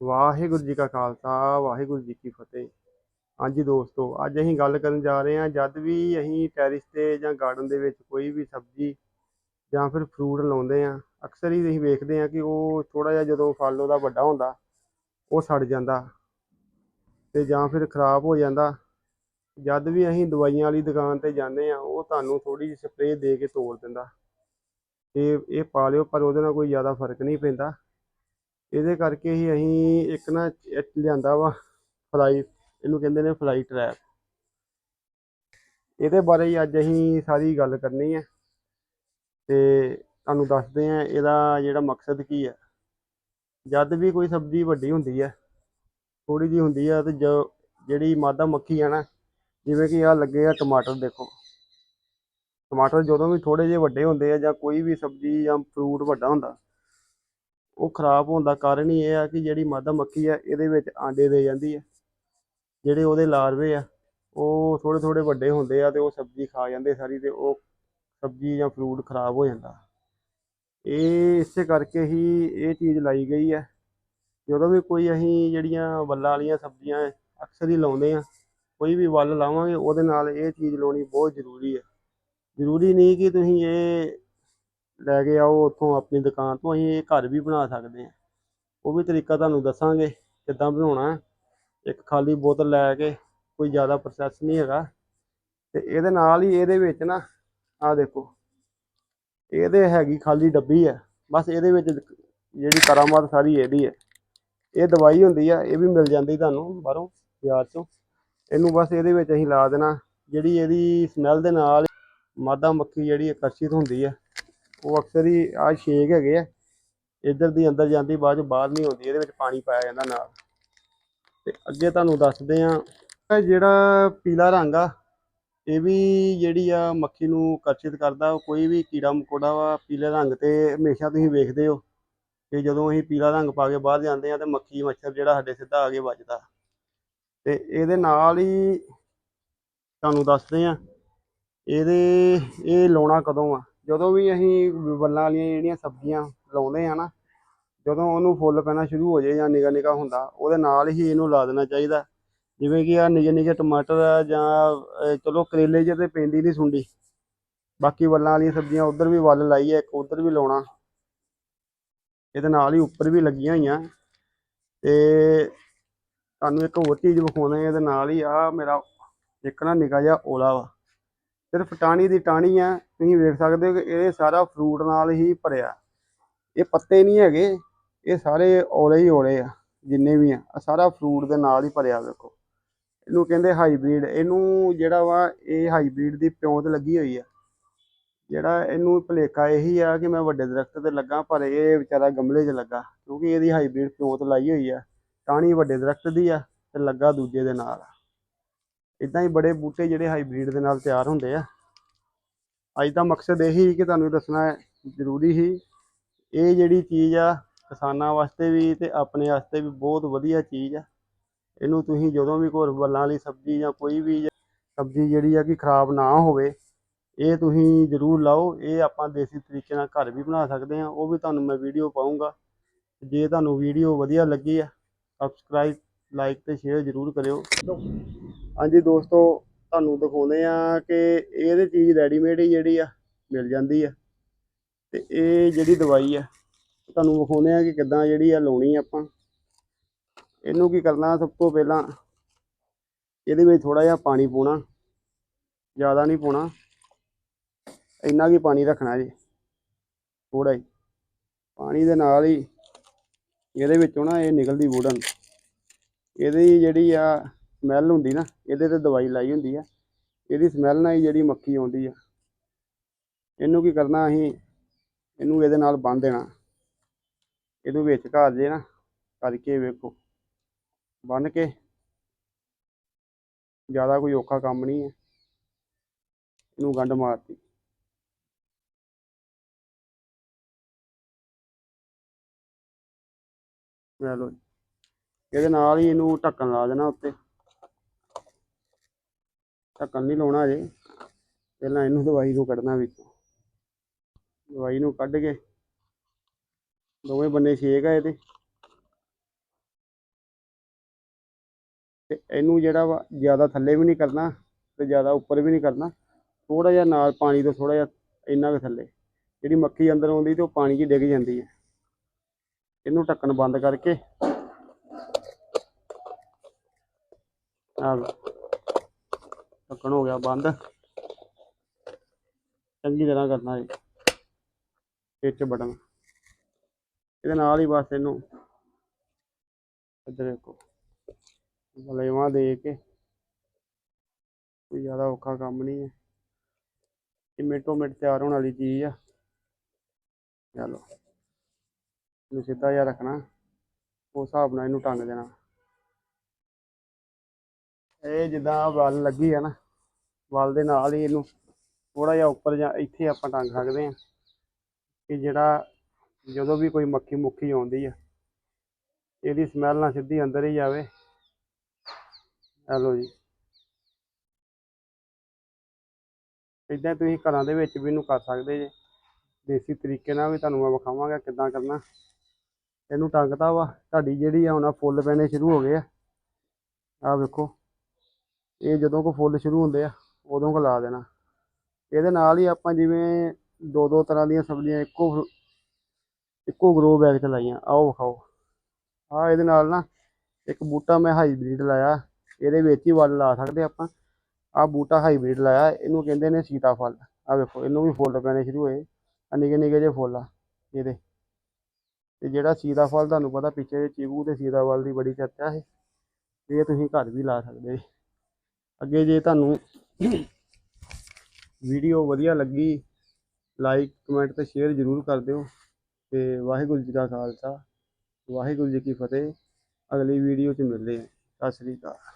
ਵਾਹਿਗੁਰੂ ਜੀ ਕਾ ਖਾਲਸਾ, ਵਾਹਿਗੁਰੂ ਜੀ ਕੀ ਫਤਿਹ। ਹਾਂਜੀ ਦੋਸਤੋ, ਅੱਜ ਅਸੀਂ ਗੱਲ ਕਰਨ ਜਾ ਰਹੇ ਹਾਂ, ਜਦ ਵੀ ਅਸੀਂ ਟੈਰਿਸ ਤੇ ਜਾਂ ਗਾਰਡਨ ਦੇ ਵਿੱਚ ਕੋਈ ਵੀ ਸਬਜ਼ੀ ਜਾਂ ਫਿਰ ਫਰੂਟ ਲਾਉਂਦੇ ਆ ਅਕਸਰ ਹੀ ਅਸੀਂ ਵੇਖਦੇ ਆ ਕਿ ਉਹ ਥੋੜਾ ਜਿਹਾ ਜਦੋਂ ਫਲ ਉਹਦਾ ਵੱਡਾ ਹੁੰਦਾ, ਉਹ ਸੜ ਜਾਂਦਾ ਤੇ ਜਾਂ ਫਿਰ ਖਰਾਬ ਹੋ ਜਾਂਦਾ। ਜਦ ਵੀ ਅਸੀਂ ਦਵਾਈਆਂ ਵਾਲੀ ਦੁਕਾਨ ਤੇ ਜਾਂਦੇ ਆ ਉਹ ਤੁਹਾਨੂੰ ਥੋੜੀ ਜਿਹੀ ਸਪਰੇਅ ਦੇ ਕੇ ਤੋੜ ਦਿੰਦਾ। ਤੇ ਇਹ ਪਾ ਲਿਓ ਪਰ ਉਹਦੇ ਨਾਲ ਕੋਈ ਜ਼ਿਆਦਾ ਫ਼ਰਕ ਨਹੀਂ ਪੈਂਦਾ। ਇਹਦੇ ਕਰਕੇ ਹੀ ਅਸੀਂ ਇੱਕ ਨਾ ਲਿਆਂਦਾ ਵਾ ਫਲਾਈ ਇਹਨੂੰ ਕਹਿੰਦੇ ਨੇ ਫਲਾਈ ਟਰੈਪ ਇਹਦੇ ਬਾਰੇ ਹੀ ਅੱਜ ਅਸੀਂ ਸਾਰੀ ਗੱਲ ਕਰਨੀ ਹੈ ਤੇ ਤੁਹਾਨੂੰ ਦੱਸਦੇ ਹਾਂ ਇਹਦਾ ਜਿਹੜਾ ਮਕਸਦ ਕੀ ਹੈ। ਜਦ ਵੀ ਕੋਈ ਸਬਜ਼ੀ ਵੱਡੀ ਹੁੰਦੀ ਹੈ ਥੋੜੀ ਜੀ ਹੁੰਦੀ ਹੈ ਤੇ ਜੋ ਜਿਹੜੀ ਮਾਦਾ ਮੱਖੀ ਆ ਨਾ, ਜਿਵੇਂ ਕਿ ਆ ਲੱਗੇ ਆ ਟਮਾਟਰ ਦੇਖੋ। ਟਮਾਟਰ ਜਦੋਂ ਵੀ ਥੋੜੇ ਜਿਹੇ ਵੱਡੇ ਹੁੰਦੇ ਆ ਜਾਂ ਕੋਈ ਵੀ ਸਬਜ਼ੀ ਜਾਂ ਫਰੂਟ ਵੱਡਾ ਹੁੰਦਾ ਉਹ ਖਰਾਬ ਹੋਣ ਦਾ ਕਾਰਨ ਹੀ ਇਹ ਆ ਕਿ ਜਿਹੜੀ ਮਾਦਾ ਮੱਖੀ ਆ, ਇਹਦੇ ਵਿੱਚ ਆਂਡੇ ਦੇ ਜਾਂਦੀ ਹੈ ਜਿਹੜੇ ਉਹਦੇ ਲਾਰਵੇ ਆ, ਉਹ ਥੋੜੇ ਥੋੜੇ ਵੱਡੇ ਹੁੰਦੇ ਆ ਤੇ ਉਹ ਸਬਜ਼ੀ ਖਾ ਜਾਂਦੇ ਸਾਰੀ ਤੇ ਉਹ ਸਬਜ਼ੀ ਜਾਂ ਫਰੂਟ ਖਰਾਬ ਹੋ ਜਾਂਦਾ। ਇਹ ਇਸੇ ਕਰਕੇ ਹੀ ਇਹ ਚੀਜ਼ ਲਾਈ ਗਈ ਹੈ ਜਦੋਂ ਵੀ ਕੋਈ ਅਸੀਂ ਜਿਹੜੀਆਂ ਵੱਲਾਂ ਵਾਲੀਆਂ ਸਬਜ਼ੀਆਂ ਅਕਸਰ ਹੀ ਲਾਉਂਦੇ ਆ, ਕੋਈ ਵੀ ਵੱਲ ਲਾਵਾਂਗੇ, ਉਹਦੇ ਨਾਲ ਇਹ ਚੀਜ਼ ਲਾਉਣੀ ਬਹੁਤ ਜ਼ਰੂਰੀ ਹੈ ਜ਼ਰੂਰੀ ਨਹੀਂ ਕਿ ਤੁਸੀਂ ਇਹ ਲੈ ਕੇ ਆਓ, ਉੱਥੋਂ ਆਪਣੀ ਦੁਕਾਨ ਤੋਂ ਅਸੀਂ ਇਹ ਘਰ ਵੀ ਬਣਾ ਸਕਦੇ ਹਾਂ। ਉਹ ਵੀ ਤਰੀਕਾ ਤੁਹਾਨੂੰ ਦੱਸਾਂਗੇ ਕਿੱਦਾਂ ਬਣਾਉਣਾ ਹੈ। ਇੱਕ ਖਾਲੀ ਬੋਤਲ ਲੈ ਕੇ ਕੋਈ ਜ਼ਿਆਦਾ ਪ੍ਰੋਸੈਸ ਨਹੀਂ ਹੈਗਾ। ਤੇ ਇਹਦੇ ਨਾਲ ਹੀ ਇਹਦੇ ਵਿੱਚ ਨਾ, ਆਹ ਦੇਖੋ, ਇਹਦੇ ਹੈਗੀ ਖਾਲੀ ਡੱਬੀ ਹੈ। ਬਸ ਇਹਦੇ ਵਿੱਚ ਜਿਹੜੀ ਕਰਾਮਾਤ ਸਾਰੀ ਇਹਦੀ ਹੈ। ਇਹ ਦਵਾਈ ਹੁੰਦੀ ਆ, ਇਹ ਵੀ ਮਿਲ ਜਾਂਦੀ ਤੁਹਾਨੂੰ ਬਾਹਰੋਂ, ਬਾਜ਼ਾਰ ਚੋਂ। ਇਹਨੂੰ ਬਸ ਇਹਦੇ ਵਿੱਚ ਅਸੀਂ ਲਾ ਦੇਣਾ। ਜਿਹੜੀ ਇਹਦੀ ਸਮੈਲ ਦੇ ਨਾਲ ਮਾਦਾ ਮੱਖੀ ਜਿਹੜੀ ਆਕਰਸ਼ਿਤ ਹੁੰਦੀ ਹੈ। ਉਹ ਅਕਸਰ ਹੀ ਆ ਛੇਕ ਹੈਗੇ ਆ। ਇੱਧਰ ਦੀ ਅੰਦਰ ਜਾਂਦੀ, ਬਾਅਦ ਚ ਬਾਹਰ ਨਹੀਂ ਆਉਂਦੀ, ਇਹਦੇ ਵਿੱਚ ਪਾਣੀ ਪਾਇਆ ਜਾਂਦਾ ਨਾਲ। ਤੇ ਅੱਗੇ ਤੁਹਾਨੂੰ ਦੱਸਦੇ ਆ ਜਿਹੜਾ ਪੀਲਾ ਰੰਗ ਆ, ਇਹ ਵੀ ਜਿਹੜੀ ਆ ਮੱਖੀ ਨੂੰ ਆਕਰਸ਼ਿਤ ਕਰਦਾ ਕੋਈ ਵੀ ਕੀੜਾ ਮਕੋੜਾ ਵਾ, ਪੀਲੇ ਰੰਗ ਤੇ ਹਮੇਸ਼ਾ ਤੁਸੀਂ ਵੇਖਦੇ ਹੋ ਕਿ ਜਦੋਂ ਅਸੀਂ ਪੀਲਾ ਰੰਗ ਪਾ ਕੇ ਬਾਹਰ ਜਾਂਦੇ ਆ ਤੇ ਮੱਖੀ ਮੱਛਰ ਜਿਹੜਾ ਸਾਡੇ ਸਿੱਧਾ ਆ ਕੇ ਵੱਜਦਾ। ਤੇ ਇਹਦੇ ਨਾਲ ਹੀ ਤੁਹਾਨੂੰ ਦੱਸਦੇ ਆ ਇਹਦੇ, ਇਹ ਲਾਉਣਾ ਕਦੋਂ ਆ? ਜਦੋਂ ਵੀ ਅਸੀਂ ਵੱਲਾਂ ਵਾਲੀਆਂ ਜਿਹੜੀਆਂ ਸਬਜ਼ੀਆਂ ਲਾਉਂਦੇ ਆ ਨਾ, ਜਦੋਂ ਉਹਨੂੰ ਫੁੱਲ ਪੈਣਾ ਸ਼ੁਰੂ ਹੋ ਜਾਏ ਜਾਂ ਨਿਗਾ ਨਿਗਾ ਹੁੰਦਾ, ਉਹਦੇ ਨਾਲ ਹੀ ਇਹਨੂੰ ਲਾ ਦੇਣਾ ਚਾਹੀਦਾ। ਜਿਵੇਂ ਕਿ ਆ ਨਿੱਕੇ ਨਿੱਕੇ ਟਮਾਟਰ ਆ ਜਾਂ ਚਲੋ ਕਰੇਲੇ ਜਿਹੇ ਤੇ ਪੈਂਦੀ ਨਹੀਂ ਸੁੰਡੀ। ਬਾਕੀ ਵੱਲਾਂ ਵਾਲੀਆਂ ਸਬਜ਼ੀਆਂ ਉਧਰ ਵੀ ਵੱਲ ਲਾਈ ਹੈ ਇੱਕ ਉਧਰ ਵੀ ਲਾਉਣਾ। ਇਹਦੇ ਨਾਲ ਹੀ ਉੱਪਰ ਵੀ ਲੱਗੀਆਂ ਹੋਈਆਂ। ਤੇ ਤੁਹਾਨੂੰ ਇੱਕ ਹੋਰ ਚੀਜ਼ ਵਿਖਾਉਣਾ ਇਹਦੇ ਨਾਲ ਹੀ ਆ ਮੇਰਾ ਇੱਕ ਨਾ ਨਿੱਕਾ ਜਿਹਾ ਓਲਾ ਵਾ। ਸਿਰਫ ਟਾਹਣੀ ਦੀ ਟਾਹਣੀ ਆ, ਤੁਸੀਂ ਵੇਖ ਸਕਦੇ ਹੋ ਕਿ ਇਹ ਸਾਰਾ ਫਰੂਟ ਨਾਲ ਹੀ ਭਰਿਆ। ਇਹ ਪੱਤੇ ਨਹੀਂ ਹੈਗੇ, ਇਹ ਸਾਰੇ ਔਲੇ ਹੀ ਔਲੇ ਆ, ਜਿੰਨੇ ਵੀ ਆ। ਸਾਰਾ ਫਰੂਟ ਦੇ ਨਾਲ ਹੀ ਭਰਿਆ, ਵੇਖੋ। ਇਹਨੂੰ ਕਹਿੰਦੇ ਹਾਈਬ੍ਰਿਡ ਇਹਨੂੰ ਜਿਹੜਾ ਵਾ, ਇਹ ਹਾਈਬ੍ਰਿਡ ਦੀ ਪਿਉਂਤ ਲੱਗੀ ਹੋਈ ਆ। ਜਿਹੜਾ ਇਹਨੂੰ ਭੁਲੇਖਾ ਇਹੀ ਆ ਕਿ ਮੈਂ ਵੱਡੇ ਦਰਖਤ ਤੇ ਲੱਗਾ, ਪਰ ਇਹ ਵਿਚਾਰਾ ਗਮਲੇ 'ਚ ਲੱਗਾ, ਕਿਉਂਕਿ ਇਹਦੀ ਹਾਈਬ੍ਰਿਡ ਪਿਉਂਤ ਲਾਈ ਹੋਈ ਆ। ਟਾਹਣੀ ਵੱਡੇ ਦਰਖਤ ਦੀ ਆ ਤੇ ਲੱਗਾ ਦੂਜੇ ਦੇ ਨਾਲ। ਇਦਾਂ ਹੀ ਬੜੇ ਬੂਟੇ ਜਿਹੜੇ ਹਾਈਬ੍ਰਿਡ ਦੇ ਨਾਲ ਤਿਆਰ ਹੁੰਦੇ ਆ। ਅੱਜ ਦਾ ਮਕਸਦ ਇਹੀ ਕਿ ਤੁਹਾਨੂੰ ਦੱਸਣਾ ਜ਼ਰੂਰੀ ਸੀ। ਇਹ ਜਿਹੜੀ ਚੀਜ਼ ਆ, ਕਿਸਾਨਾਂ ਵਾਸਤੇ ਵੀ ਤੇ ਆਪਣੇ ਵਾਸਤੇ ਵੀ ਬਹੁਤ ਵਧੀਆ ਚੀਜ਼ ਆ। ਇਹਨੂੰ ਤੁਸੀਂ ਜਦੋਂ ਵੀ ਕੋਈ ਵੱਲਾਂ ਵਾਲੀ ਸਬਜ਼ੀ ਜਾਂ ਕੋਈ ਵੀ ਸਬਜ਼ੀ ਜਿਹੜੀ ਆ ਕਿ ਖਰਾਬ ਨਾ ਹੋਵੇ, ਇਹ ਤੁਸੀਂ ਜ਼ਰੂਰ ਲਾਓ। ਇਹ ਆਪਾਂ ਦੇਸੀ ਤਰੀਕੇ ਨਾਲ ਘਰ ਵੀ ਬਣਾ ਸਕਦੇ ਆ ਉਹ ਵੀ ਤੁਹਾਨੂੰ ਮੈਂ ਵੀਡੀਓ ਪਾਉਂਗਾ ਜੇ ਤੁਹਾਨੂੰ ਵੀਡੀਓ ਵਧੀਆ ਲੱਗੀ ਆ, ਸਬਸਕ੍ਰਾਈਬ, ਲਾਈਕ ਤੇ ਸ਼ੇਅਰ ਜ਼ਰੂਰ ਕਰਿਓ। ਹਾਂਜੀ ਦੋਸਤੋ, ਤੁਹਾਨੂੰ ਦਿਖਾਉਂਦੇ ਆ ਕਿ ਇਹਦੇ ਚੀਜ਼ ਰੈਡੀਮੇਡ ਹੀ ਜਿਹੜੀ ਆ, ਮਿਲ ਜਾਂਦੀ ਆ। ਤੇ ਇਹ ਜਿਹੜੀ ਦਵਾਈ ਆ, ਤੁਹਾਨੂੰ ਵਿਖਾਉਂਦੇ ਆ ਕਿ ਕਿੱਦਾਂ ਜਿਹੜੀ ਆ ਲਾਉਣੀ ਆਪਾਂ। ਇਹਨੂੰ ਕੀ ਕਰਨਾ ਸਭ ਤੋਂ ਪਹਿਲਾਂ, ਇਹਦੇ ਵਿੱਚ ਥੋੜਾ ਜਿਹਾ ਪਾਣੀ ਪਾਉਣਾ, ਜ਼ਿਆਦਾ ਨਹੀਂ ਪਾਉਣਾ। ਇੰਨਾ ਕੀ ਪਾਣੀ ਰੱਖਣਾ ਜੀ ਥੋੜਾ ਹੀ। ਪਾਣੀ ਦੇ ਨਾਲ ਹੀ ਇਹਦੇ ਵਿੱਚੋਂ ਨਾ ਇਹ ਨਿਕਲਦੀ ਵੁਡਨ ਇਹਦੀ ਜਿਹੜੀ ਆ ਸਮੈਲ ਹੁੰਦੀ ਨਾ, ਇਹਦੇ ਤੇ ਦਵਾਈ ਲਾਈ ਹੁੰਦੀ ਆ। ਇਹਦੀ ਸਮੈਲ ਨਾਲ ਹੀ ਜਿਹੜੀ ਮੱਖੀ ਆਉਂਦੀ ਆ। ਇਹਨੂੰ ਕੀ ਕਰਨਾ ਅਸੀਂ, ਇਹਨੂੰ ਇਹਦੇ ਨਾਲ ਬੰਨ ਦੇਣਾ। ਇਹਨੂੰ ਵਿੱਚ ਘਾਲ ਜੇ ਨਾ ਕਰਕੇ ਵੇਖੋ। ਬੰਨ ਕੇ, ਜ਼ਿਆਦਾ ਕੋਈ ਔਖਾ ਕੰਮ ਨਹੀਂ ਹੈ ਇਹਨੂੰ ਗੰਢ ਮਾਰਤੀ। ਲੈ ਲਓ ਇਹਦੇ ਨਾਲ ਹੀ ਇਹਨੂੰ ਢੱਕਣ ਲਾ ਦੇਣਾ ਉੱਤੇ। ਢੱਕਣ ਨਹੀਂ ਲਾਉਣਾ ਅਜੇ ਪਹਿਲਾਂ ਇਹਨੂੰ ਦਵਾਈ ਨੂੰ ਕੱਢਣਾ ਵਿੱਚੋਂ। ਦਵਾਈ ਨੂੰ ਕੱਢ ਕੇ ਦੋਵੇਂ ਬੰਨੇ ਛੇਕ ਆ ਇਹਦੇ। ਤੇ ਇਹਨੂੰ ਜਿਹੜਾ ਵਾ ਜ਼ਿਆਦਾ ਥੱਲੇ ਵੀ ਨਹੀਂ ਕਰਨਾ ਤੇ ਜ਼ਿਆਦਾ ਉੱਪਰ ਵੀ ਨਹੀਂ ਕਰਨਾ। ਥੋੜਾ ਜਿਹਾ ਨਾਲ ਪਾਣੀ ਤੋਂ ਥੋੜਾ ਜਿਹਾ ਇੰਨਾ ਕੁ ਥੱਲੇ। ਜਿਹੜੀ ਮੱਖੀ ਅੰਦਰ ਆਉਂਦੀ ਤੇ ਉਹ ਪਾਣੀ 'ਚ ਡਿੱਗ ਜਾਂਦੀ ਹੈ। ਇਹਨੂੰ ਢੱਕਣ ਬੰਦ ਕਰਕੇ ਆ ਢੱਕਣ ਹੋ ਗਿਆ ਬੰਦ। ਚੰਗੀ ਤਰ੍ਹਾਂ ਕਰਨਾ ਹੈ ਵਿੱਚ ਬਟਨ। ਇਹਦੇ ਨਾਲ ਹੀ ਬਸ ਇਹਨੂੰ ਇੱਧਰ ਦੇਖੋ। ਬਲੇਵਾ ਦੇ ਕੇ ਕੋਈ ਜ਼ਿਆਦਾ ਔਖਾ ਕੰਮ ਨਹੀਂ ਹੈ। ਇਹ ਮਿੰਟੋ ਮਿੰਟ ਤਿਆਰ ਹੋਣ ਵਾਲੀ ਚੀਜ਼ ਆ। ਚਲੋ। ਇਹਨੂੰ ਸਿੱਧਾ ਜਿਹਾ ਰੱਖਣਾ। ਉਸ ਹਿਸਾਬ ਨਾਲ ਇਹਨੂੰ ਟੰਗ ਦੇਣਾ। ਇਹ ਜਿੱਦਾਂ ਵੱਲ ਲੱਗੀ ਆ ਨਾ, ਵੱਲ ਦੇ ਨਾਲ ਹੀ ਇਹਨੂੰ ਥੋੜਾ ਜਿਹਾ ਉੱਪਰ ਜਾਂ ਇੱਥੇ ਆਪਾਂ ਟੰਗ ਸਕਦੇ ਆ ਕਿ ਜਿਹੜਾ ਜਦੋਂ ਵੀ ਕੋਈ ਮੱਖੀ ਮੁੱਖੀ ਆਉਂਦੀ ਆ, ਇਹਦੀ ਸਮੈਲ ਨਾ ਸਿੱਧੀ ਅੰਦਰ ਹੀ ਜਾਵੇ। ਹੈਲੋ ਜੀ। ਇਦਾਂ ਤੁਸੀਂ ਘਰਾਂ ਦੇ ਵਿੱਚ ਵੀ ਇਹਨੂੰ ਕਰ ਸਕਦੇ ਜੇ। ਦੇਸੀ ਤਰੀਕੇ ਨਾਲ ਵੀ ਤੁਹਾਨੂੰ ਮੈਂ ਵਿਖਾਵਾਂਗਾ ਕਿੱਦਾਂ ਕਰਨਾ। ਇਹਨੂੰ ਟੰਗਤਾ ਵਾ, ਤੁਹਾਡੀ ਜਿਹੜੀ ਆ ਹੁਣ ਫੁੱਲ ਪੈਣੇ ਸ਼ੁਰੂ ਹੋ ਗਏ ਆ। ਆਹ ਵੇਖੋ। ਇਹ ਜਦੋਂ ਕੋ ਫੁੱਲ ਸ਼ੁਰੂ ਹੁੰਦੇ ਆ, ਉਦੋਂ ਕੋ ਲਾ ਦੇਣਾ। ਇਹਦੇ ਨਾਲ ਹੀ ਆਪਾਂ ਜਿਵੇਂ ਦੋ ਦੋ ਤਰ੍ਹਾਂ ਦੀਆਂ ਸਬਜ਼ੀਆਂ, ਇੱਕੋ ਫ- ਇੱਕੋ ਗਰੋ ਬੈਗ 'ਚ ਲਾਈਆਂ। ਆਓ ਵਿਖਾਓ। ਆ ਇਹਦੇ ਨਾਲ ਨਾ ਇੱਕ ਬੂਟਾ ਮੈਂ ਹਾਈਬ੍ਰਿਡ ਲਾਇਆ। ਇਹਦੇ ਵਿੱਚ ਹੀ ਵੱਲ ਲਾ ਸਕਦੇ ਆਪਾਂ। ਆ ਬੂਟਾ ਹਾਈਬ੍ਰਿਡ ਲਾਇਆ। ਇਹਨੂੰ ਕਹਿੰਦੇ ਨੇ ਸੀਤਾਫਲ। ਆ ਵੇਖੋ, ਇਹਨੂੰ ਵੀ ਫੁੱਲ ਪੈਣੇ ਸ਼ੁਰੂ ਹੋਏ। ਆ ਨਿੱਕੇ ਨਿੱਕੇ ਜਿਹੇ ਫੁੱਲ ਆ, ਇਹਦੇ। ਤੇ ਜਿਹੜਾ ਸੀਤਾਫਲ ਤੁਹਾਨੂੰ ਪਤਾ ਪਿੱਛੇ ਚੀਕੂ ਤੇ ਸੀਤਾਫਲ ਦੀ ਬੜੀ ਚਰਚਾ ਹੈ ਇਹ ਤੁਸੀਂ ਘਰ ਵੀ ਲਾ ਸਕਦੇ। ਜੀ। ਅੱਗੇ ਜੇ ਤੁਹਾਨੂੰ ਵੀਡੀਓ ਵਧੀਆ ਲੱਗੀ ਲਾਈਕ ਕਮੈਂਟ ਤੇ ਸ਼ੇਅਰ ਜ਼ਰੂਰ ਕਰ ਦਿਓ ਤੇ ਵਾਹਿਗੁਰੂ ਜੀ ਕਾ ਖਾਲਸਾ, ਵਾਹਿਗੁਰੂ ਜੀ ਕੀ ਫਤਿਹ। ਅਗਲੀ ਵੀਡੀਓ 'ਚ ਮਿਲਦੇ ਹਾਂ। ਸਤਿ ਸ੍ਰੀ ਅਕਾਲ।